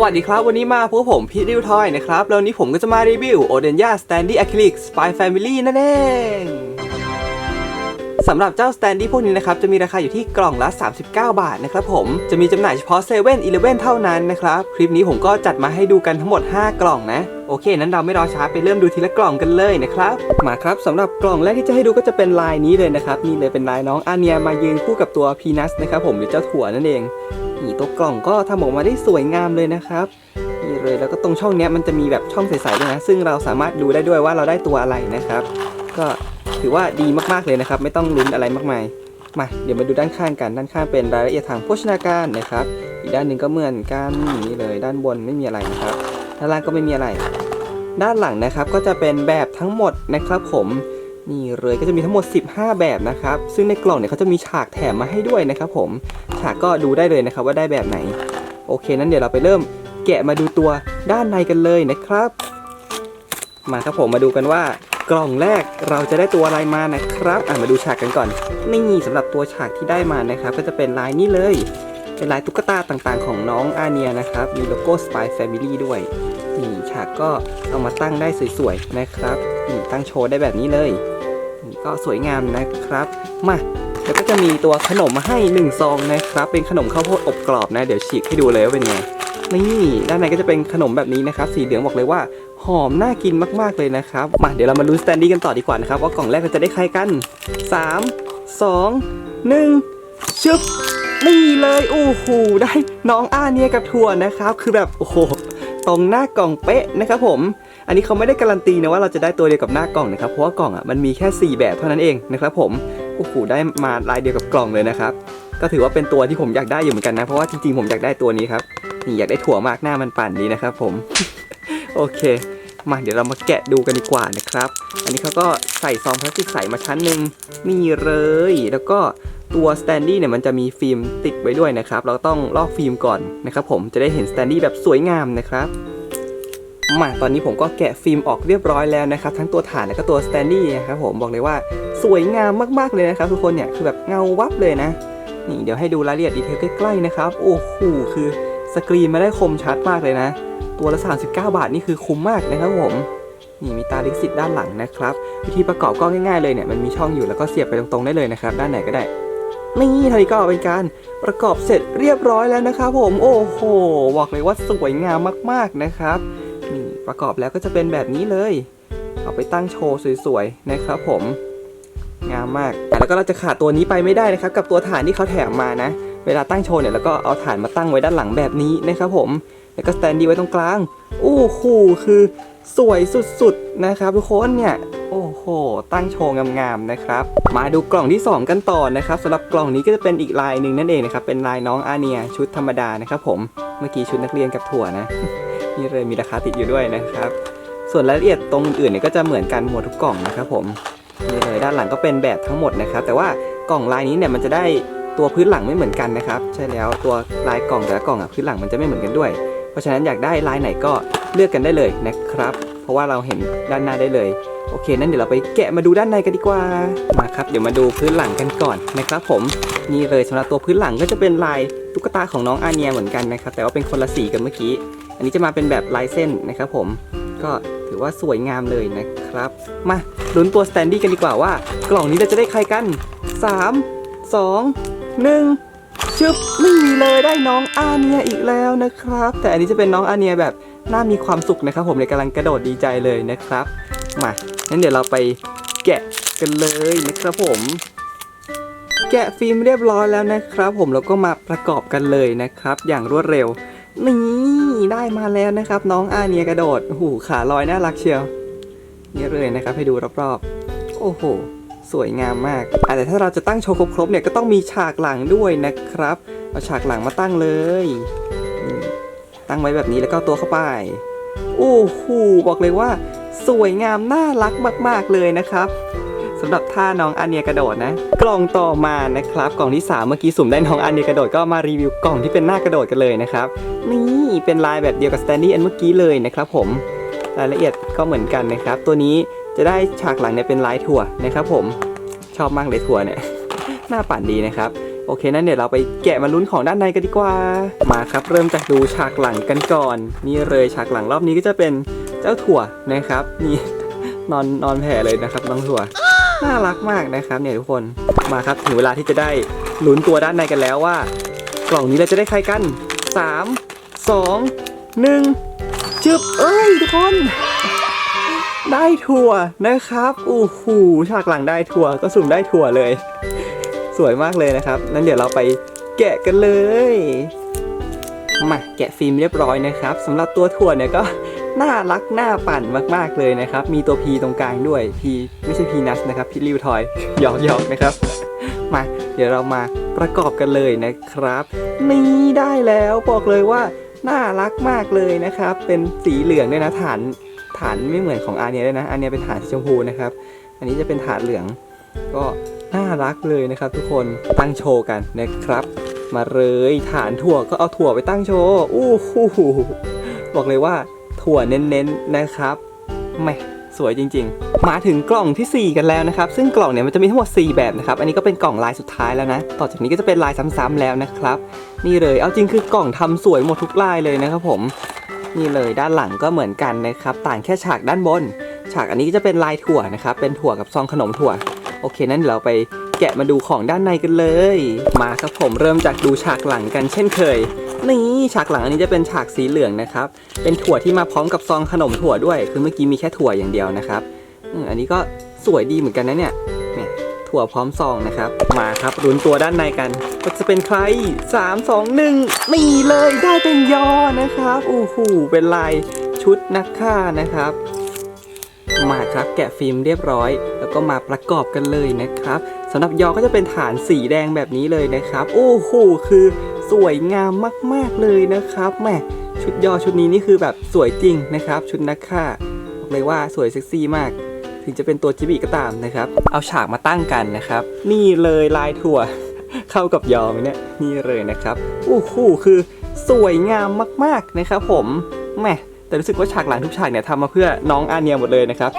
สวัสดีครับวันนี้มาพบกับผมพีทริวทอยนะครับแล้วันนี้ผมก็จะมารีวิว o d e n y a Standy Acrylic Spy Family นั่นเองสำหรับเจ้า Standy พวกนี้นะครับ จะมีราคาอยู่ที่กล่องละ 39 บาทนะครับผมจะมีจำหน่ายเฉพาะ7 e เ e ่ e อเท่านั้นนะครับ คลิปนี้ผมก็จัดมาให้ดูกันทั้งหมด 5 กล่องนะ โอเค นั้นเราไม่รอช้าไปเริ่มดูทีละกล่องกันเลยนะครับ มาครับสำหรับกล่องแรกที่จะให้ดูก็จะเป็นลายนี้เลยนะครับนี่เลยเป็นลายน้องอาเนียมายืนคู่กับตัวพีนัสนะครับผมหรือเจ้าถั่วนั่นเอง นี่ตัวกล่องก็ทำออกมาได้สวยงามเลยนะครับนี่เลยแล้วก็ตรงช่องเนี้ยมันจะมีแบบช่องใสๆด้วยนะซึ่งเราสามารถดูได้ด้วยว่าเราได้ตัวอะไรนะครับ ก็ถือว่าดีมากๆเลยนะครับ ไม่ต้องลุ้นอะไรมากมายมาเดี๋ยวมาดูด้านข้างกันด้านข้างเป็นรายละเอียดทางโภชนาการนะครับ อีกด้านหนึ่งก็เหมือนกันนี่เลย ด้านบนไม่มีอะไรนะครับด้านล่างก็ไม่มีอะไร ด้านหลังนะครับก็จะเป็นแบบทั้งหมดนะครับผม นี่เลยก็จะมีทั้งหมด 15 แบบนะครับ ซึ่งในกล่องเนี่ยเขาจะมีฉากแถมมาให้ด้วยนะครับผม ฉากก็ดูได้เลยนะครับว่าได้แบบไหน โอเค นั้นเดี๋ยวเราไปเริ่มแกะมาดูตัวด้านในกันเลยนะครับ มาครับผมมาดูกันว่ากล่องแรกเราจะได้ตัวอะไรมานะครับ อะมาดูฉากกันก่อนนี่สำหรับตัวฉากที่ได้มานะครับ ก็จะเป็นลายนี้เลย เป็นลายตุ๊กตาต่างๆ ของน้องอาเนียนะครับ มีโลโก้ Spy Family ด้วยนี่ฉากก็เอามาตั้งได้สวยๆนะครับนี่ตั้งโชว์ได้แบบนี้เลย ก็สวยงามนะครับ มาแล้วก็จะมีตัวขนมมาให้1ซองนะครับ เป็นขนมข้าวโพดอบกรอบนะ เดี๋ยวฉีกให้ดูเลยว่าเป็นไงนี่ด้านในก็จะเป็นขนมแบบนี้นะครับ สีเหลืองบอกเลยว่าหอมน่ากินมากๆเลยนะครับ มาเดี๋ยวเรามาลุ้นสแตนดี้กันต่อดีกว่านะครับ ว่ากล่องแรกเราจะได้ใครกัน 3 2 1 ชึบนี่เลยโอ้โหได้น้องอาเนียกับถั่วนะครับ คือแบบโอ้โหตรงหน้ากล่องเป๊ะนะครับผม อันนี้เขาไม่ได้การันตีนะว่าเราจะได้ตัวเดียวกับหน้ากล่องนะครับเพราะว่ากล่องอะมันมีแค่ 4 แบบเท่านั้นเองนะครับผมโอ้โหได้มาลายเดียวกับกล่องเลยนะครับก็ถือว่าเป็นตัวที่ผมอยากได้อยู่เหมือนกันนะเพราะว่าจริงๆผมอยากได้ตัวนี้ครับนี่อยากได้ถั่วมากหน้ามันปั่นดีนะครับผมโอเคมาเดี๋ยวเรามาแกะดูกันดีกว่านะครับ อันนี้เขาก็ใส่ซองพลาสติกใสมาชั้นหนึ่งนี่เลย แล้วก็ตัวสแตนดี้เนี่ยมันจะมีฟิล์มติดไว้ด้วยนะครับ เราต้องลอกฟิล์มก่อนนะครับผมจะได้เห็นสแตนดี้แบบสวยงามนะครับ มาตอนนี้ผมก็แกะฟิล์มออกเรียบร้อยแล้วนะครับ ทั้งตัวฐานและก็ตัวสแตนดี้นะครับผมบอกเลยว่าสวยงามมากๆเลยนะครับทุกคนเนี่ยคือแบบเงาวับเลยนะนี่เดี๋ยวให้ดูรายละเอียดดีเทลใกล้ๆนะครับโอ้โหคือสกรีนมาได้คมชัดมากเลยนะ ตัวละ 39 บาทนี่คือคุ้มมากนะครับผมนี่มีตาลิขสิทธิ์ด้านหลังนะครับ วิธีประกอบก็ง่ายๆเลยเนี่ยมันมีช่องอยู่แล้วก็เสียบไปตรงๆได้เลยนะครับ ด้านไหนก็ได้นี่เท่านี้ก็เป็นการประกอบเสร็จเรียบร้อยแล้วนะครับผมโอ้โหบอกเลยว่าสวยงามมากๆนะครับ ประกอบแล้วก็จะเป็นแบบนี้เลย เอาไปตั้งโชว์สวยๆนะครับผม งามมาก แล้วก็เราจะขาดตัวนี้ไปไม่ได้นะครับ กับตัวฐานที่เขาแถมมานะ เวลาตั้งโชว์เนี่ยแล้วก็เอาฐานมาตั้งไว้ด้านหลังแบบนี้นะครับผม แล้วก็สแตนดี้ไว้ตรงกลาง โอ้โหคือสวยสุดๆนะครับทุกคนเนี่ยโอ้โห ตั้งโชว์งามๆนะครับ มาดูกล่องที่ 2 กันต่อนะครับสำหรับกล่องนี้ก็จะเป็นอีกลายหนึ่งนั่นเองนะครับ เป็นลายน้องอาเนียชุดธรรมดานะครับผม เมื่อกี้ชุดนักเรียนกับถั่วนะ นี่เลยมีราคาติดอยู่ด้วยนะครับ ส่วนรายละเอียดตรงอื่นเนี่ยก็จะเหมือนกันหมดทุกกล่องนะครับผมนี่เลยด้านหลังก็เป็นแบบทั้งหมดนะครับ แต่ว่ากล่องลายนี้เนี่ยมันจะได้ตัวพื้นหลังไม่เหมือนกันนะครับ ใช่แล้วตัวลายกล่องแต่ละกล่องอะพื้นหลังมันจะไม่เหมือนกันด้วย เพราะฉะนั้นอยากได้ลายไหนก็เลือกกันได้เลยนะครับ เพราะว่าเราเห็นด้านหน้าได้เลยโอเค นั้นเดี๋ยวเราไปแกะมาดูด้านในกันดีกว่า มาครับ เดี๋ยวมาดูพื้นหลังกันก่อนนะครับผม นี่เลยสำหรับตัวพื้นหลังก็จะเป็นลายตุ๊กตาของน้องอาเนียเหมือนกันนะครับ แต่ว่าเป็นคนละสีกันเมื่อกี้ อันนี้จะมาเป็นแบบลายเส้นนะครับผมก็ถือว่าสวยงามเลยนะครับ มาลุ้นตัวสแตนดี้กันดีกว่าว่า กล่องนี้เราจะได้ใครกัน 3 2 1 ชึบนี่มีเลยได้น้องอาเนียอีกแล้วนะครับ แต่อันนี้จะเป็นน้องอาเนียแบบน่ามีความสุขนะครับ ผมเลยกำลังกระโดดดีใจเลยนะครับ มางั้นเดี๋ยวเราไปแกะกันเลยนะครับผม แกะฟิล์มเรียบร้อยแล้วนะครับ ผมแล้วก็มาประกอบกันเลยนะครับ อย่างรวดเร็ว นี่ได้มาแล้วนะครับ น้องอาเนียกระโดดโอ้โหขาลอยน่ารักเชียวนี่เลยนะครับ ให้ดูรอบๆ โอ้โห สวยงามมากแต่ถ้าเราจะตั้งโชว์ครบๆเนี่ยก็ต้องมีฉากหลังด้วยนะครับ เอาฉากหลังมาตั้งเลย ตั้งไว้แบบนี้แล้วก็ตัวเข้าไป โอ้โหบอกเลยว่า สวยงามน่ารักมาก ๆเลยนะครับ สำหรับท่าน้องอาเนียกระโดดนะ กล่องต่อมานะครับ กล่องที่สามเมื่อกี้สุ่มได้น้องอาเนียกระโดดก็มารีวิวกล่องที่เป็นหน้ากระโดดกันเลยนะครับ นี่เป็นลายแบบเดียวกับสแตนดี้อันเมื่อกี้เลยนะครับผมรายละเอียดก็เหมือนกันนะครับ ตัวนี้จะได้ฉากหลังเนี่ยเป็นลายถั่วนะครับผมชอบมากเลยถั่วเนี่ยหน้าปั่นดีนะครับโอเคนั้นเดี๋ยวเราไปแกะมาลุ้นของด้านในกันดีกว่า มาครับเริ่มจากดูฉากหลังกันก่อน นี่เลยฉากหลังรอบนี้ก็จะเป็นเจ้าถั่วนะครับนี่นอนนอนแผ่เลยนะครับน้องถั่ว น่ารักมากนะครับเนี่ยทุกคนมาครับถึงเวลาที่จะได้ลุ้นตัวด้านในกันแล้วว่า กล่องนี้เราจะได้ใครกัน 3 2 1จึบเอ้ยทุกคน ได้ถั่วนะครับอู้หูฉากหลังได้ถั่วก็สุ่มได้ถั่วเลย สวยมากเลยนะครับนั้นเดี๋ยวเราไปแกะกันเลยมาแกะฟิล์มเรียบร้อยนะครับสำหรับตัวถั่วเนี่ยก็ น่ารักน่าปั่นมากๆเลยนะครับ มีตัว P ตรงกลางด้วย P ไม่ใช่ P นัสนะครับพี่ริวทอยหยอกหยอกนะครับ มาเดี๋ยวเรามาประกอบกันเลยนะครับ นี่ได้แล้วบอกเลยว่าน่ารักมากเลยนะครับ เป็นสีเหลืองด้วยนะฐานฐานไม่เหมือนของอาเนียเลยนะอาเนียเป็นฐานสีชมพูนะครับ อันนี้จะเป็นฐานเหลือง ก็น่ารักเลยนะครับ ทุกคนตั้งโชว์กันนะครับ มาเลยฐานถั่วก็เอาถั่วไปตั้งโชว์อู้หูบอกเลยว่า ถั่วเน้นๆนะครับแม่สวยจริง ๆ มาถึงกล่องทีสี่ 4 กันแล้วนะครับ ซึ่งกล่องเนี่ยมันจะมีทั้งหมด 4 แบบนะครับ อันนี้ก็เป็นกล่องลายสุดท้ายแล้วนะ ต่อจากนี้ก็จะเป็นลายซ้ำๆแล้วนะครับ นี่เลย เอาจริงคือกล่องทำสวยหมดทุกลายเลยนะครับผม นี่เลยด้านหลังก็เหมือนกันนะครับ ต่างแค่ฉากด้านบน ฉากอันนี้ก็จะเป็นลายถั่วนะครับ เป็นถั่วกับซองขนมถั่ว โอเค นั้นเราไปแกะมาดูของด้านในกันเลย มาครับผมเริ่มจากดูฉากหลังกันเช่นเคย นี่ฉากหลังอันนี้จะเป็นฉากสีเหลืองนะครับ เป็นถั่วที่มาพร้อมกับซองขนมถั่วด้วย คือเมื่อกี้มีแค่ถั่วอย่างเดียวนะครับอันนี้ก็สวยดีเหมือนกันนะเนี่ยเนี่ยถั่วพร้อมซองนะครับ มาครับรุนตัวด้านในกันว่าจะเป็นใคร 3 2 1นี่เลยได้เป็นยอนะครับโอู้หูเป็นลายชุดนักฆ่านะครับ มาครับแกะฟิล์มเรียบร้อย แล้วก็มาประกอบกันเลยนะครับสำหรับยอก็จะเป็นฐานสีแดงแบบนี้เลยนะครับ โอ้โหคือ สวยงามมากๆเลยนะครับแม่ชุดยอชุดนี้นี่คือแบบสวยจริงนะครับ ชุดนักฆ่าบอกเลยว่าสวยเซ็กซี่มาก ถึงจะเป็นตัวจิบิก็ตามนะครับ เอาฉากมาตั้งกันนะครับ นี่เลยลายถั่ว เข้ากับยอมเนี่ยนี่เลยนะครับโอ้โหคือสวยงามมากๆนะครับ ผมแม่แต่รู้สึกว่าฉากหลังทุกฉากเนี่ยทำมาเพื่อน้องอาเนียหมดเลยนะครับ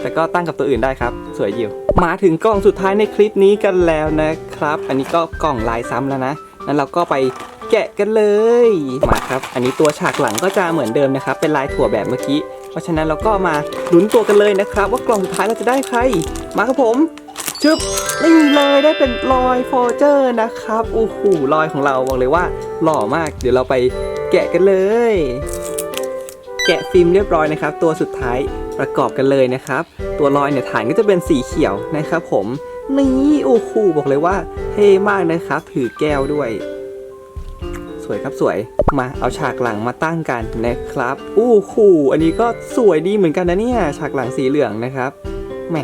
แต่ก็ตั้งกับตัวอื่นได้ครับ สวยอยู่มาถึงกล่องสุดท้ายในคลิปนี้กันแล้วนะครับ อันนี้ก็กล่องลายซ้ำแล้วนะ นั้นเราก็ไปแกะกันเลย มาครับ อันนี้ตัวฉากหลังก็จะเหมือนเดิมนะครับ เป็นลายถั่วแบบเมื่อกี้ เพราะฉะนั้นเราก็มาลุ้นตัวกันเลยนะครับ ว่ากล่องสุดท้ายเราจะได้ใคร มาครับผมชึบนี่เลยได้เป็นรอยฟอร์เจอร์นะครับโอ้โหรอยของเราบอกเลยว่าหล่อมาก เดี๋ยวเราไปแกะกันเลย แกะฟิล์มเรียบร้อยนะครับ ตัวสุดท้ายประกอบกันเลยนะครับ ตัวรอยเนี่ยฐานก็จะเป็นสีเขียวนะครับผม นี่โอ้โหบอกเลยว่าเท่มากนะครับถือแก้วด้วย สวยครับสวยมาเอาฉากหลังมาตั้งกันนะครับโอู้หูอันนี้ก็สวยดีเหมือนกันนะเนี่ยฉากหลังสีเหลืองนะครับแหม่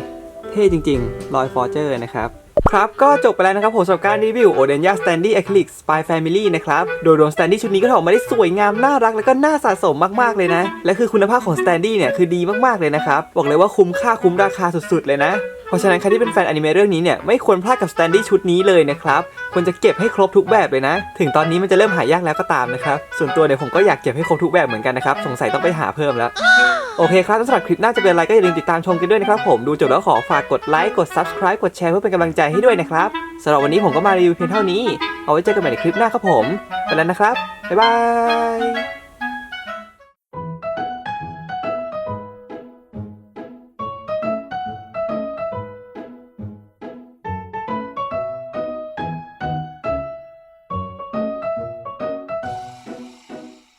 เท่จริงๆรอยฟอร์เจอร์นะครับครับ ก็จบไปแล้วนะครับผมสำหรับการรีวิว o d e n y a Standy Acrylic Spy Family นะครับ โดยรวม Standy ชุดนี้ก็ออกมาได้สวยงาม น่ารัก แล้วก็น่าสะสมมาก ๆ เลยนะ และคือคุณภาพของ Standy เนี่ย คือดีมาก ๆ เลยนะครับ บอกเลยว่าคุ้มค่าคุ้มราคาสุด ๆ เลยนะ เพราะฉะนั้นใครที่เป็นแฟนอนิเมะเรื่องนี้เนี่ยไม่ควรพลาดกับ Standy ชุดนี้เลยนะครับควรจะเก็บให้ครบทุกแบบเลยนะ ถึงตอนนี้มันจะเริ่มหายากแล้วก็ตามนะครับ ส่วนตัวเนี่ยผมก็อยากเก็บให้ครบทุกแบบเหมือนกันนะครับ สงสัยต้องไปหาเพิ่มแล้ว โอเคครับสำหรับคลิปหน้าจะเป็นอะไรก็อย่าลืมติดตามชมกันด้วยนะครับผม ดูจบแล้วขอฝากกดไลค์ กด subscribe กดแชร์เพื่อเป็นกำลังใจให้ด้วยนะครับสำหรับวันนี้ผมก็มารีวิวเพียงเท่านี้ เอาไว้เจอกันใหม่ในคลิปหน้าครับผม ไปแล้วนะครับ บ๊ายบาย